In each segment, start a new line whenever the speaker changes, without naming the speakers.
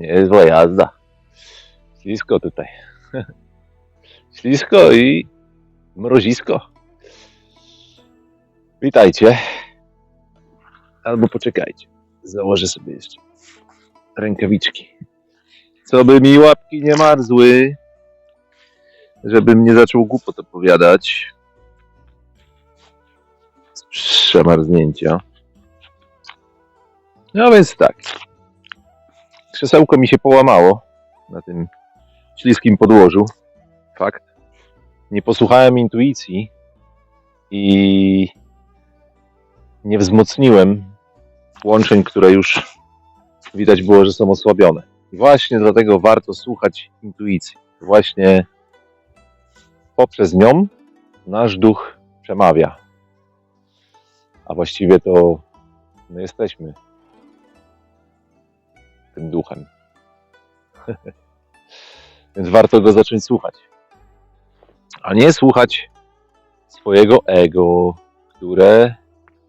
Niezła jazda. Ślisko tutaj. Ślisko i mrozisko. Witajcie. Albo poczekajcie. Założę sobie jeszcze rękawiczki. Co by mi łapki nie marzły, żebym nie zaczął głupot opowiadać. Z przemarznięcia. No więc tak. Krzesełko mi się połamało na tym śliskim podłożu. Fakt. Nie posłuchałem intuicji i nie wzmocniłem łączeń, które już widać było, że są osłabione. I właśnie dlatego warto słuchać intuicji. Właśnie poprzez nią nasz duch przemawia. A właściwie to my jesteśmy tym duchem. Więc warto go zacząć słuchać. A nie słuchać swojego ego, które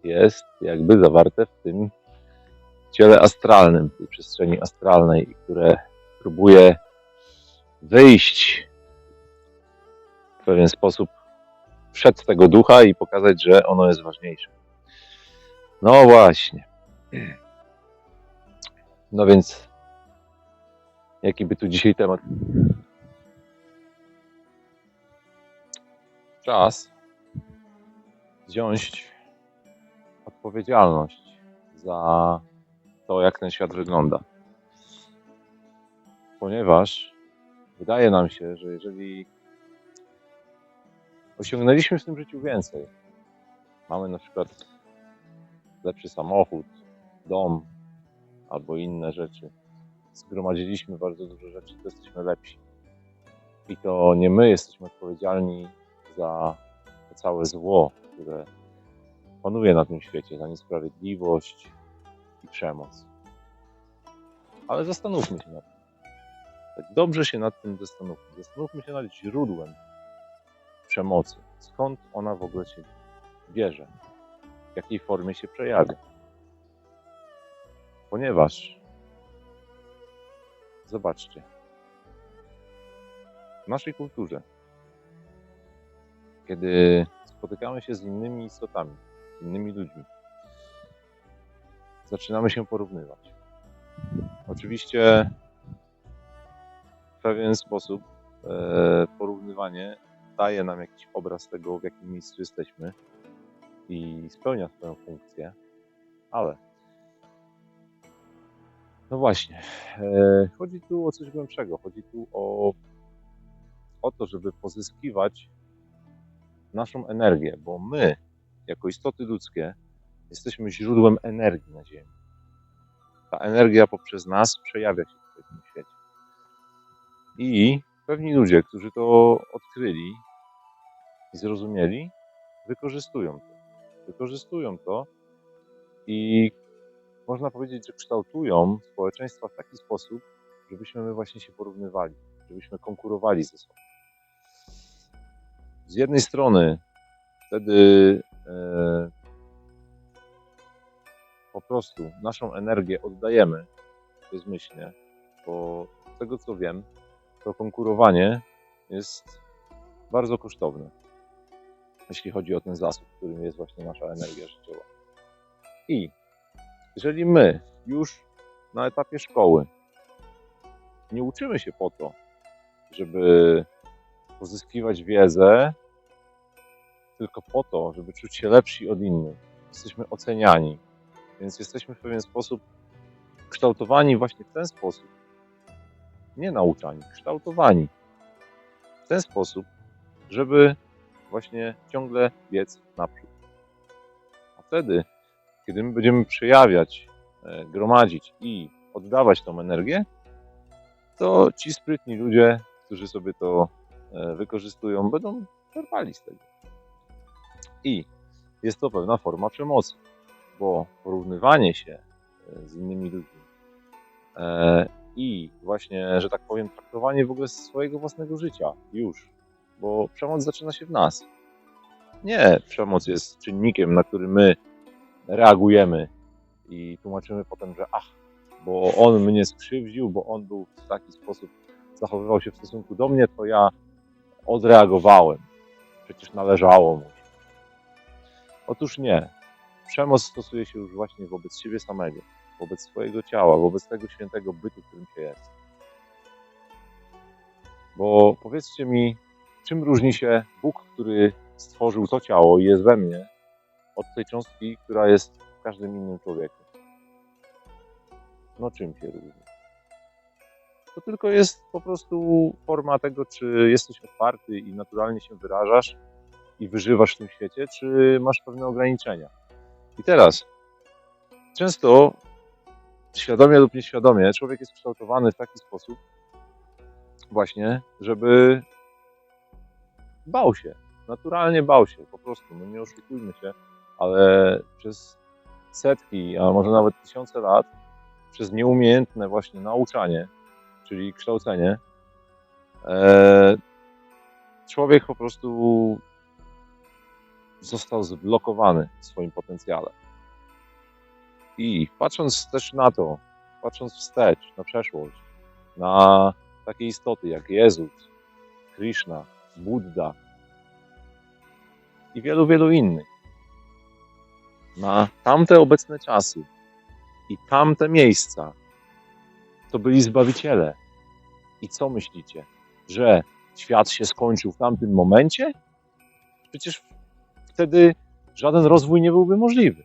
jest jakby zawarte w tym ciele astralnym, w tej przestrzeni astralnej, i które próbuje wyjść w pewien sposób przed tego ducha i pokazać, że ono jest ważniejsze. No właśnie. No więc, jaki by tu dzisiaj temat? Czas wziąć odpowiedzialność za to, jak ten świat wygląda. Ponieważ wydaje nam się, że jeżeli osiągnęliśmy w tym życiu więcej, mamy na przykład lepszy samochód, dom, albo inne rzeczy. Zgromadziliśmy bardzo dużo rzeczy, to jesteśmy lepsi. I to nie my jesteśmy odpowiedzialni za to całe zło, które panuje na tym świecie, za niesprawiedliwość i przemoc. Ale zastanówmy się nad tym. Tak dobrze się nad tym zastanówmy. Zastanówmy się nad źródłem przemocy. Skąd ona w ogóle się bierze? W jakiej formie się przejawia? Ponieważ zobaczcie, w naszej kulturze, kiedy spotykamy się z innymi istotami, innymi ludźmi, zaczynamy się porównywać. Oczywiście w pewien sposób e, porównywanie daje nam jakiś obraz tego, w jakim miejscu jesteśmy i spełnia swoją funkcję, ale no właśnie. E, chodzi tu o coś głębszego. Chodzi tu o, o to, żeby pozyskiwać naszą energię, bo my, jako istoty ludzkie, jesteśmy źródłem energii na Ziemi. Ta energia poprzez nas przejawia się w tym świecie. I pewni ludzie, którzy to odkryli i zrozumieli, wykorzystują to. Wykorzystują to i można powiedzieć, że kształtują społeczeństwa w taki sposób, żebyśmy my właśnie się porównywali, żebyśmy konkurowali ze sobą. Z jednej strony wtedy e, po prostu naszą energię oddajemy bezmyślnie, bo z tego co wiem, to konkurowanie jest bardzo kosztowne, jeśli chodzi o ten zasób, którym jest właśnie nasza energia życiowa. I jeżeli my już na etapie szkoły nie uczymy się po to, żeby pozyskiwać wiedzę, tylko po to, żeby czuć się lepsi od innych, jesteśmy oceniani, więc jesteśmy w pewien sposób kształtowani właśnie w ten sposób. Nie nauczani, kształtowani w ten sposób, żeby właśnie ciągle biec naprzód. A wtedy, kiedy my będziemy przejawiać, e, gromadzić i oddawać tą energię, to ci sprytni ludzie, którzy sobie to e, wykorzystują, będą czerpali z tego. I jest to pewna forma przemocy, bo porównywanie się e, z innymi ludźmi i właśnie, że tak powiem, traktowanie w ogóle swojego własnego życia już, bo przemoc zaczyna się w nas. Nie, przemoc jest czynnikiem, na który my reagujemy i tłumaczymy potem, że ach, bo on mnie skrzywdził, bo on był w taki sposób, zachowywał się w stosunku do mnie, to ja odreagowałem. Przecież należało mu. Otóż nie. Przemoc stosuje się już właśnie wobec siebie samego, wobec swojego ciała, wobec tego świętego bytu, którym się jest. Bo powiedzcie mi, czym różni się Bóg, który stworzył to ciało i jest we mnie, od tej cząstki, która jest w każdym innym człowieku? No czym się różni? To tylko jest po prostu forma tego, czy jesteś otwarty i naturalnie się wyrażasz i wyżywasz w tym świecie, czy masz pewne ograniczenia. I teraz, często świadomie lub nieświadomie, człowiek jest kształtowany w taki sposób, właśnie, żeby bał się, naturalnie bał się, po prostu, no nie oszukujmy się, ale przez setki, a może nawet tysiące lat, przez nieumiejętne właśnie nauczanie, czyli kształcenie, e, człowiek po prostu został zblokowany w swoim potencjale. I patrząc też na to, patrząc wstecz, na przeszłość, na takie istoty jak Jezus, Krishna, Buddha i wielu, wielu innych, na tamte obecne czasy i tamte miejsca, to byli zbawiciele. I co myślicie? Że świat się skończył w tamtym momencie? Przecież wtedy żaden rozwój nie byłby możliwy.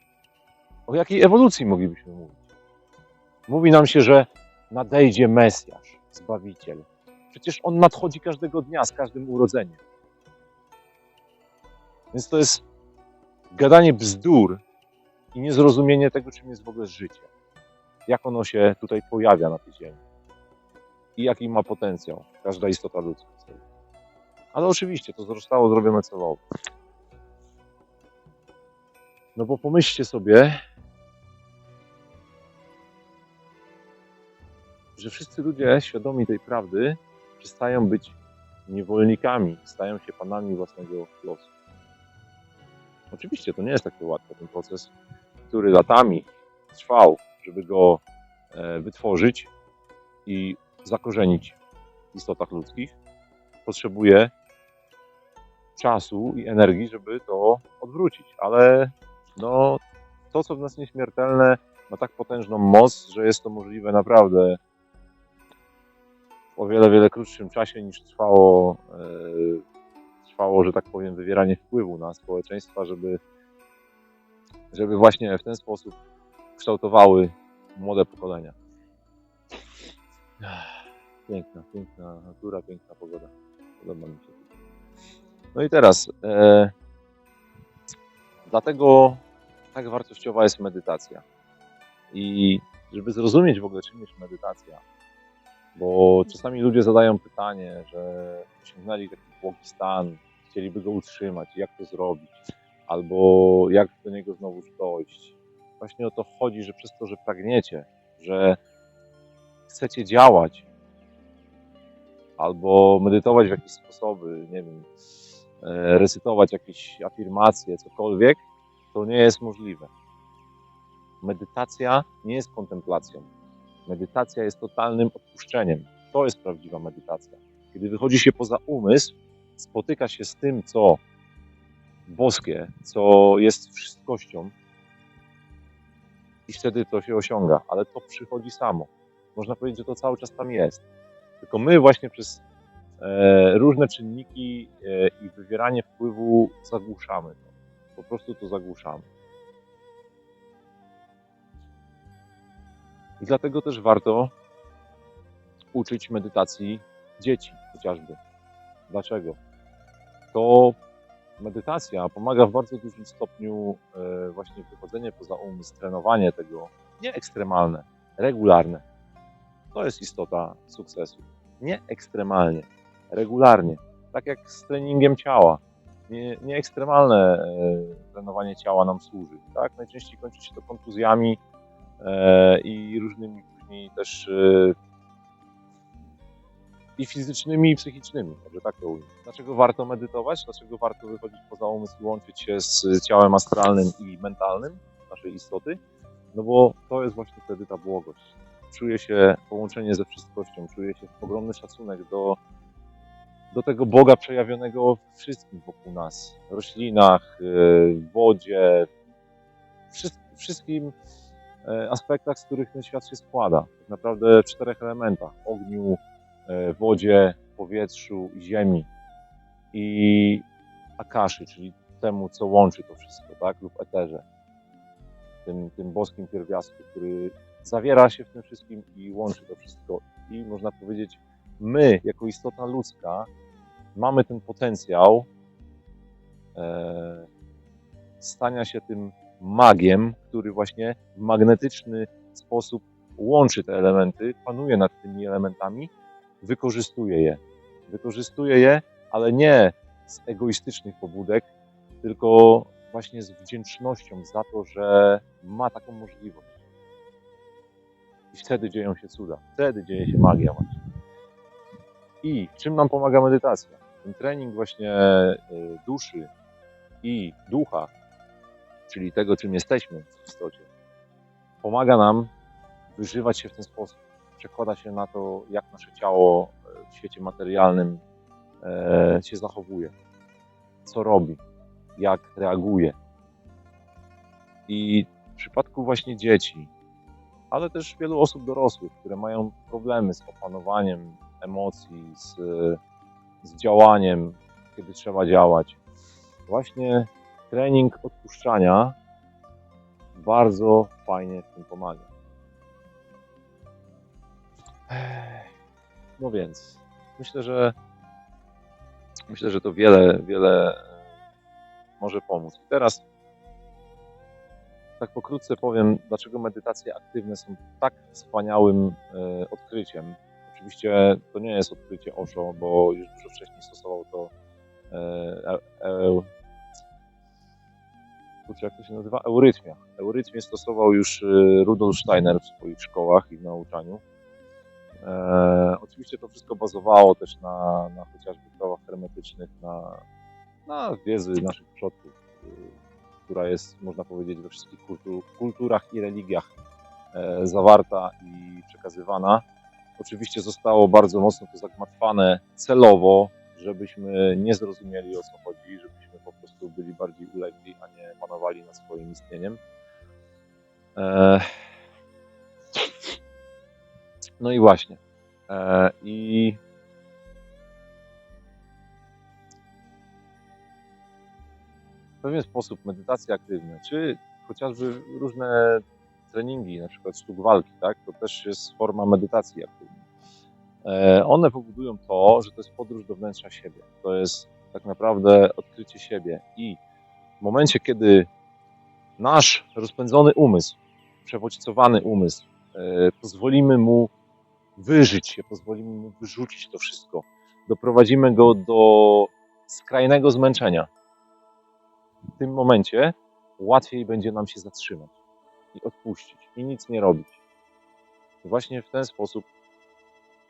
O jakiej ewolucji moglibyśmy mówić? Mówi nam się, że nadejdzie Mesjasz, Zbawiciel. Przecież On nadchodzi każdego dnia z każdym urodzeniem. Więc to jest gadanie bzdur i niezrozumienie tego, czym jest w ogóle życie. Jak ono się tutaj pojawia na tej ziemi. I jaki ma potencjał każda istota ludzka. Ale oczywiście to zostało zrobione celowo. No bo pomyślcie sobie, że wszyscy ludzie świadomi tej prawdy przestają być niewolnikami, stają się panami własnego losu. Oczywiście to nie jest takie łatwe. Ten proces, który latami trwał, żeby go e, wytworzyć i zakorzenić w istotach ludzkich, potrzebuje czasu i energii, żeby to odwrócić. Ale no, to, co w nas nieśmiertelne, ma tak potężną moc, że jest to możliwe naprawdę w o wiele, wiele krótszym czasie niż trwało, e, trwało, że tak powiem, wywieranie wpływu na społeczeństwa, żeby, żeby właśnie w ten sposób kształtowały młode pokolenia. Piękna, piękna natura, piękna pogoda. Podoba mi się. No i teraz, e, dlatego tak wartościowa jest medytacja. I żeby zrozumieć w ogóle, czym jest medytacja, bo czasami ludzie zadają pytanie, że osiągnęli taki błogi stan, chcieliby go utrzymać, jak to zrobić, albo jak do niego znowu dojść. Właśnie o to chodzi, że przez to, że pragniecie, że chcecie działać, albo medytować w jakieś sposoby, nie wiem, e, recytować jakieś afirmacje, cokolwiek, to nie jest możliwe. Medytacja nie jest kontemplacją. Medytacja jest totalnym odpuszczeniem. To jest prawdziwa medytacja. Kiedy wychodzi się poza umysł, spotyka się z tym, co boskie, co jest wszystkością, i wtedy to się osiąga, ale to przychodzi samo. Można powiedzieć, że to cały czas tam jest. Tylko my właśnie przez e, różne czynniki e, i wywieranie wpływu zagłuszamy to. Po prostu to zagłuszamy. I dlatego też warto uczyć medytacji dzieci chociażby. Dlaczego? To medytacja pomaga w bardzo dużym stopniu e, właśnie wychodzenie poza umysł, trenowanie tego, nie ekstremalne, regularne. To jest istota sukcesu. Nie ekstremalnie, regularnie. Tak jak z treningiem ciała. Nie, nie ekstremalne e, trenowanie ciała nam służy. Tak? Najczęściej kończy się to kontuzjami e, i różnymi później też i fizycznymi, i psychicznymi, może tak to ujmę. Dlaczego warto medytować? Dlaczego warto wychodzić poza umysł i łączyć się z ciałem astralnym i mentalnym naszej istoty? No bo to jest właśnie wtedy ta błogość. Czuje się połączenie ze wszystkością, czuje się ogromny szacunek do, do tego Boga przejawionego wszystkim wokół nas. Roślinach, yy, w wodzie, wszystkim, e, aspektach, z których ten świat się składa. Tak naprawdę w czterech elementach. Ogniu, wodzie, powietrzu ziemi. I akaszy, czyli temu, co łączy to wszystko, tak? Lub eterze. Tym, tym boskim pierwiastku, który zawiera się w tym wszystkim i łączy to wszystko. I można powiedzieć, my, jako istota ludzka, mamy ten potencjał e, stania się tym magiem, który właśnie w magnetyczny sposób łączy te elementy, panuje nad tymi elementami, wykorzystuje je. Wykorzystuje je, ale nie z egoistycznych pobudek, tylko właśnie z wdzięcznością za to, że ma taką możliwość. I wtedy dzieją się cuda. Wtedy dzieje się magia właśnie. I czym nam pomaga medytacja? Ten trening właśnie y, duszy i ducha, czyli tego, czym jesteśmy w istocie, pomaga nam wyżywać się w ten sposób. Przekłada się na to, jak nasze ciało e, w świecie materialnym e, się zachowuje, co robi, jak reaguje. I w przypadku właśnie dzieci, ale też wielu osób dorosłych, które mają problemy z opanowaniem emocji, z, z działaniem, kiedy trzeba działać, właśnie trening odpuszczania bardzo fajnie w tym pomaga. No więc, myślę, że myślę, że to wiele, wiele e, może pomóc. I teraz tak pokrótce powiem, dlaczego medytacje aktywne są tak wspaniałym e, odkryciem. Oczywiście to nie jest odkrycie Osho, bo już dużo wcześniej stosował to e, kurczę, jak to się nazywa? Eurytmia. Eurytmię stosował już Rudolf Steiner w swoich szkołach i w nauczaniu. E, oczywiście to wszystko bazowało też na, na chociażby prawach hermetycznych, na, na wiedzy naszych przodków, y, która jest, można powiedzieć, we wszystkich kultu, kulturach i religiach e, zawarta i przekazywana. Oczywiście zostało bardzo mocno to zagmatwane celowo, żebyśmy nie zrozumieli o co chodzi, żebyśmy po prostu byli bardziej ulegli, a nie panowali nad swoim istnieniem. E, no i właśnie. E, I w pewien sposób medytacje aktywne, czy chociażby różne treningi, na przykład sztuk walki, tak, to też jest forma medytacji aktywnej. E, One powodują to, że to jest podróż do wnętrza siebie. To jest tak naprawdę odkrycie siebie. I w momencie, kiedy nasz rozpędzony umysł, przebodźcowany umysł, e, pozwolimy mu wyżyć się, pozwolimy mu wyrzucić to wszystko, doprowadzimy go do skrajnego zmęczenia. W tym momencie łatwiej będzie nam się zatrzymać i odpuścić i nic nie robić. Właśnie w ten sposób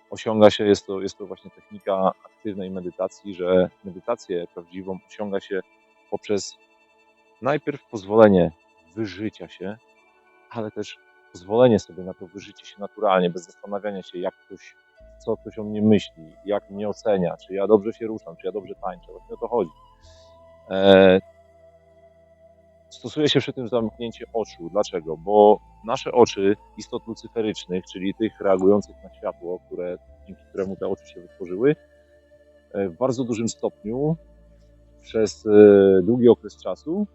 osiąga się, jest to, jest to właśnie technika aktywnej medytacji, że medytację prawdziwą osiąga się poprzez najpierw pozwolenie wyżycia się, ale też pozwolenie sobie na to wyżycie się naturalnie, bez zastanawiania się, jak ktoś, co ktoś o mnie myśli, jak mnie ocenia, czy ja dobrze się ruszam, czy ja dobrze tańczę. Właśnie o to chodzi. E, stosuje się przy tym zamknięcie oczu. Dlaczego? Bo nasze oczy istot lucyferycznych, czyli tych reagujących na światło, które, dzięki któremu te oczy się wytworzyły, e, w bardzo dużym stopniu przez e, długi okres czasu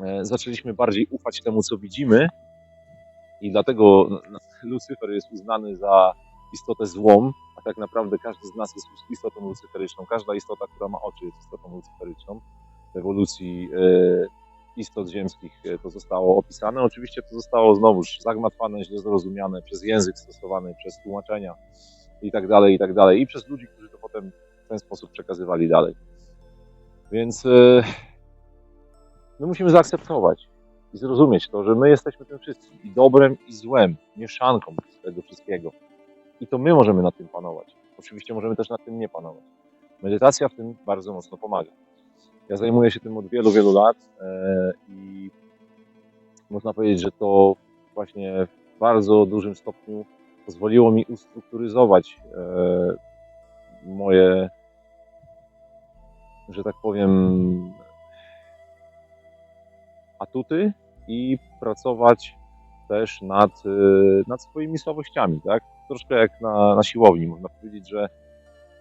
e, zaczęliśmy bardziej ufać temu, co widzimy, i dlatego Lucyfer jest uznany za istotę złą, a tak naprawdę każdy z nas jest istotą lucyferyczną. Każda istota, która ma oczy, jest istotą lucyferyczną. W ewolucji e, istot ziemskich e, to zostało opisane. Oczywiście to zostało znowuż zagmatwane, źle zrozumiane przez język stosowany, przez tłumaczenia i tak dalej, i tak dalej. I przez ludzi, którzy to potem w ten sposób przekazywali dalej. Więc e, my musimy zaakceptować i zrozumieć to, że my jesteśmy tym wszystkim i dobrem, i złem, mieszanką tego wszystkiego. I to my możemy nad tym panować. Oczywiście możemy też nad tym nie panować. Medytacja w tym bardzo mocno pomaga. Ja zajmuję się tym od wielu, wielu lat e, i można powiedzieć, że to właśnie w bardzo dużym stopniu pozwoliło mi ustrukturyzować e, moje, że tak powiem, atuty i pracować też nad, y, nad swoimi słabościami, tak? Troszkę jak na, na siłowni, można powiedzieć, że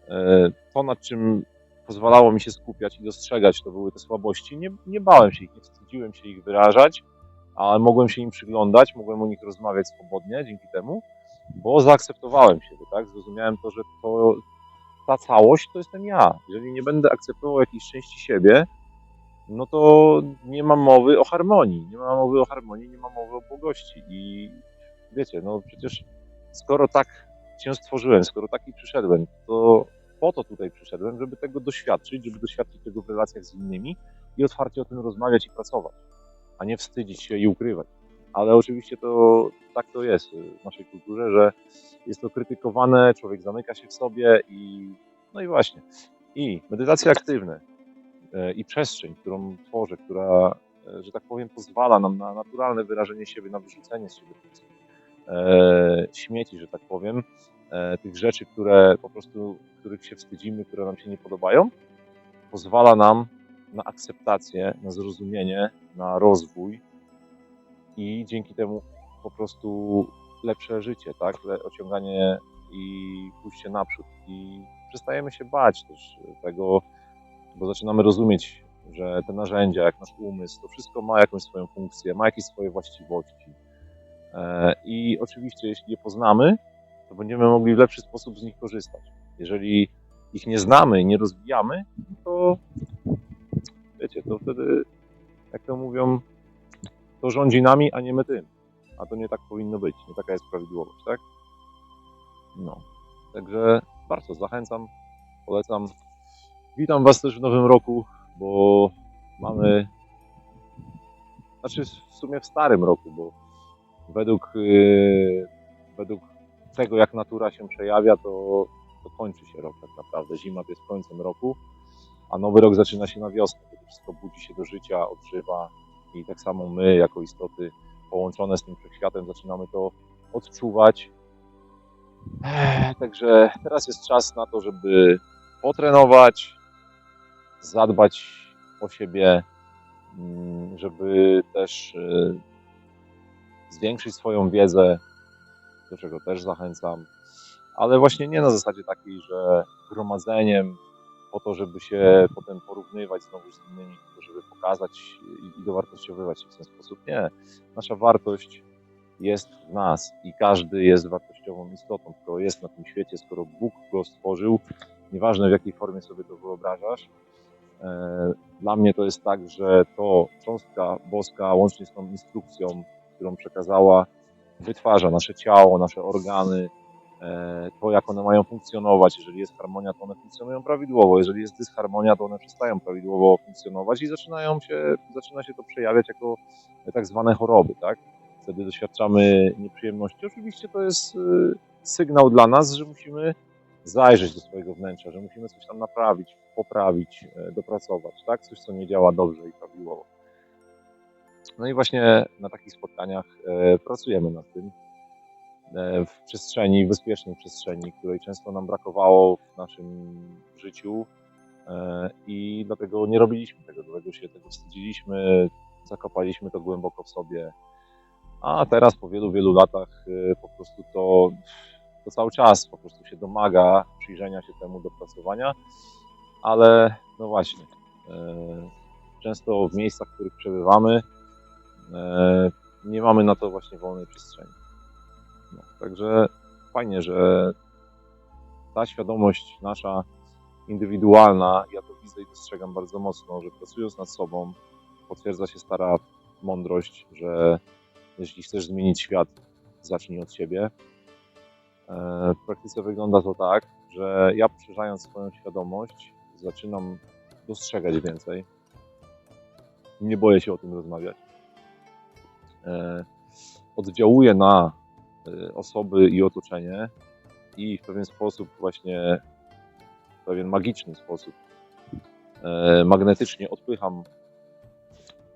e, to, nad czym pozwalało mi się skupiać i dostrzegać, to były te słabości. Nie, nie bałem się ich, nie wstydziłem się ich wyrażać, ale mogłem się im przyglądać, mogłem o nich rozmawiać swobodnie dzięki temu, bo zaakceptowałem siebie, tak? Zrozumiałem to, że to, ta całość to jestem ja. Jeżeli nie będę akceptował jakiejś części siebie, no to nie ma mowy o harmonii. Nie ma mowy o harmonii, nie ma mowy o błogości. I wiecie, no przecież skoro tak cię stworzyłem, skoro taki przyszedłem, to po to tutaj przyszedłem, żeby tego doświadczyć, żeby doświadczyć tego w relacjach z innymi i otwarcie o tym rozmawiać i pracować, a nie wstydzić się i ukrywać. Ale oczywiście to tak to jest w naszej kulturze, że jest to krytykowane, człowiek zamyka się w sobie i no i właśnie. I medytacje aktywne i przestrzeń, którą tworzę, która, e, że tak powiem, pozwala nam na naturalne wyrażenie siebie, na wyrzucenie z siebie e, śmieci, że tak powiem, e, tych rzeczy, które po prostu, których się wstydzimy, które nam się nie podobają, pozwala nam na akceptację, na zrozumienie, na rozwój i dzięki temu po prostu lepsze życie, tak? Osiąganie i pójście naprzód. I przestajemy się bać też tego, bo zaczynamy rozumieć, że te narzędzia, jak nasz umysł, to wszystko ma jakąś swoją funkcję, ma jakieś swoje właściwości. E, I oczywiście, jeśli je poznamy, to będziemy mogli w lepszy sposób z nich korzystać. Jeżeli ich nie znamy, nie rozwijamy, to wiecie, to wtedy, jak to mówią, to rządzi nami, a nie my tym. A to nie tak powinno być, nie taka jest prawidłowość, tak? No, także bardzo zachęcam, polecam. Witam Was też w nowym roku, bo mamy, znaczy w sumie w starym roku, bo według, yy, według tego, jak natura się przejawia, to, to kończy się rok tak naprawdę. Zima jest końcem roku, a nowy rok zaczyna się na wiosnę, kiedy wszystko budzi się do życia, odżywa i tak samo my, jako istoty połączone z tym wszechświatem, zaczynamy to odczuwać. Ech, Także teraz jest czas na to, żeby potrenować, zadbać o siebie, mm, żeby też y, zwiększyć swoją wiedzę, do czego też zachęcam, ale właśnie nie na zasadzie takiej, że gromadzeniem po to, żeby się potem porównywać znowu z innymi, żeby pokazać i, i dowartościowywać się w ten sposób. Nie. Nasza wartość jest w nas i każdy jest wartościową istotą, skoro jest na tym świecie, skoro Bóg go stworzył, nieważne w jakiej formie sobie to wyobrażasz. E, Dla mnie to jest tak, że to cząstka boska łącznie z tą instrukcją, którą przekazała, wytwarza nasze ciało, nasze organy, e, to jak one mają funkcjonować. Jeżeli jest harmonia, to one funkcjonują prawidłowo. Jeżeli jest dysharmonia, to one przestają prawidłowo funkcjonować i zaczynają się, zaczyna się to przejawiać jako tak zwane choroby, tak? Wtedy doświadczamy nieprzyjemności. Oczywiście to jest y, sygnał dla nas, że musimy zajrzeć do swojego wnętrza, że musimy coś tam naprawić, poprawić, e, dopracować, tak? Coś, co nie działa dobrze i prawidłowo. No i właśnie na takich spotkaniach e, pracujemy nad tym e, w przestrzeni, w bezpiecznej przestrzeni, której często nam brakowało w naszym życiu i dlatego nie robiliśmy tego, dlatego się tego wstydziliśmy, zakopaliśmy to głęboko w sobie, a teraz po wielu, wielu latach po prostu to, to cały czas po prostu się domaga przyjrzenia się temu, dopracowania, ale no właśnie, e, często w miejscach, w których przebywamy, e, nie mamy na to właśnie wolnej przestrzeni. No, także fajnie, że ta świadomość nasza indywidualna, ja to widzę i dostrzegam bardzo mocno, że pracując nad sobą potwierdza się stara mądrość, że jeśli chcesz zmienić świat, zacznij od siebie. E, W praktyce wygląda to tak, że ja poszerzając swoją świadomość, zaczynam dostrzegać więcej. Nie boję się o tym rozmawiać. E, Oddziałuję na e, osoby i otoczenie i w pewien sposób, właśnie w pewien magiczny sposób, magnetycznie odpycham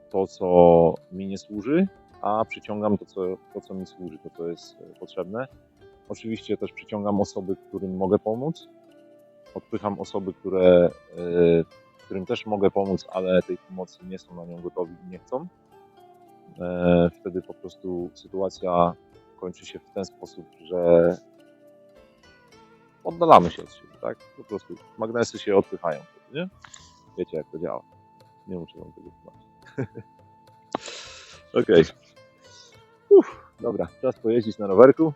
to, co mi nie służy, a przyciągam to, co, to, co mi służy, to, co jest potrzebne. Oczywiście też przyciągam osoby, którym mogę pomóc. Odpycham osoby, które, e, którym też mogę pomóc, ale tej pomocy nie są na nią gotowi i nie chcą. E, Wtedy po prostu sytuacja kończy się w ten sposób, że oddalamy się od siebie, tak? Po prostu magnesy się odpychają, nie? Wiecie, jak to działa. Nie muszę wam tego tłumaczyć. Okej. Uff, Dobra, czas pojeździć na rowerku,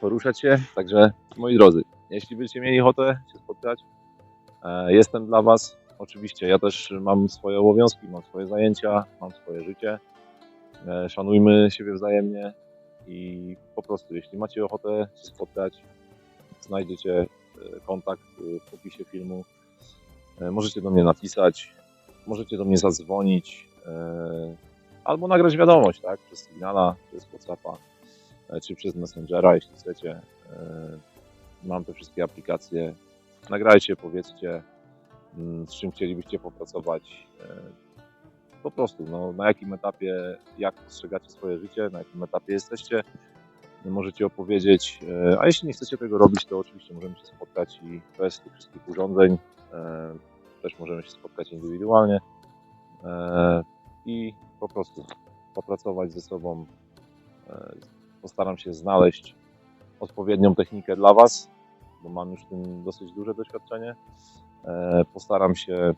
poruszać się. Także, moi drodzy, jeśli będziecie mieli ochotę się spotkać, e, jestem dla Was. Oczywiście, ja też mam swoje obowiązki, mam swoje zajęcia, mam swoje życie. E, Szanujmy siebie wzajemnie i po prostu, jeśli macie ochotę się spotkać, znajdziecie e, kontakt w opisie filmu. Możecie do mnie napisać, możecie do mnie zadzwonić, albo nagrać wiadomość, tak, przez Signala, przez Whatsappa, czy przez Messengera, jeśli chcecie. E, Mam te wszystkie aplikacje. Nagrajcie, powiedzcie, mm, z czym chcielibyście popracować. E, Po prostu, no, na jakim etapie, jak postrzegacie swoje życie, na jakim etapie jesteście, możecie opowiedzieć. E, A jeśli nie chcecie tego robić, to oczywiście możemy się spotkać i bez tych wszystkich urządzeń e, też możemy się spotkać indywidualnie e, i po prostu popracować ze sobą. Postaram się znaleźć odpowiednią technikę dla Was, bo mam już w tym dosyć duże doświadczenie. E, Postaram się.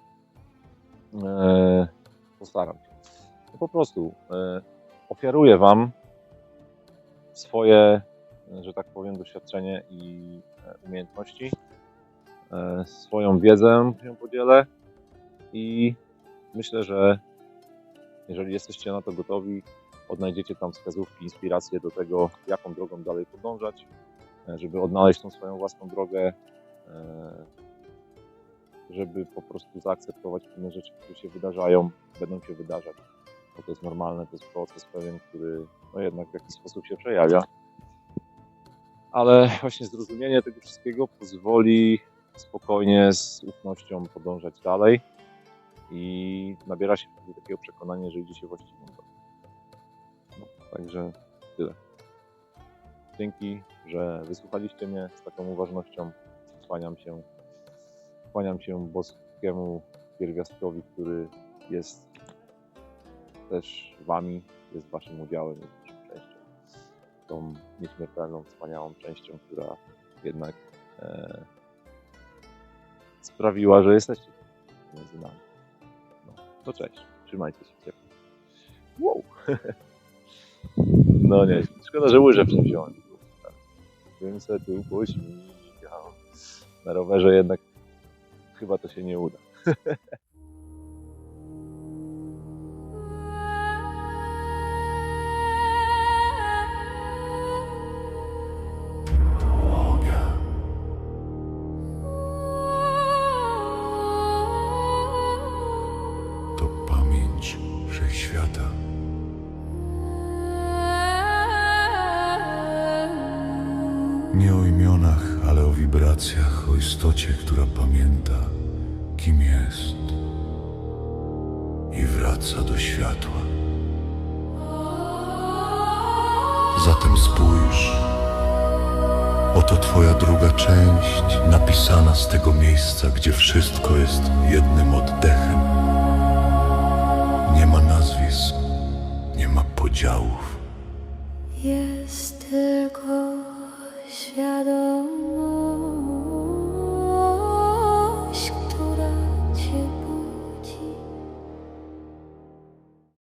e, Postaram się. No po prostu e, ofiaruję Wam swoje, że tak powiem, doświadczenie i umiejętności. Swoją wiedzę się podzielę i myślę, że jeżeli jesteście na to gotowi, odnajdziecie tam wskazówki, inspiracje do tego, jaką drogą dalej podążać, e, żeby odnaleźć tą swoją własną drogę, e, żeby po prostu zaakceptować pewne rzeczy, które się wydarzają, będą się wydarzać, bo to jest normalne, to jest proces pewien, który no jednak w jakiś sposób się przejawia. Ale właśnie zrozumienie tego wszystkiego pozwoli spokojnie, z ufnością podążać dalej i nabiera się takiego przekonania, że idzie się właściwą drogą. Także tyle. Dzięki, że wysłuchaliście mnie z taką uważnością. Kłaniam się, kłaniam się boskiemu pierwiastkowi, który jest też wami, jest waszym udziałem, jest waszą częścią. Tą nieśmiertelną, wspaniałą częścią, która jednak e, sprawiła, że jesteście między nami. No, to cześć. Trzymajcie się ciepło. Wow. No nie, szkoda, że łyżę w tym wziąłem. Bym se tu pośmigał. Na rowerze jednak chyba to się nie uda.
To pamięć wszechświata. Nie o imionach, ale o wibracjach, o istocie, która pamięta, kim jest i wraca do światła. Zatem spójrz. Oto Twoja druga część, napisana z tego miejsca, gdzie wszystko jest jednym oddechem. Nie ma nazwisk, nie ma podziałów.
Jest tylko świadomość.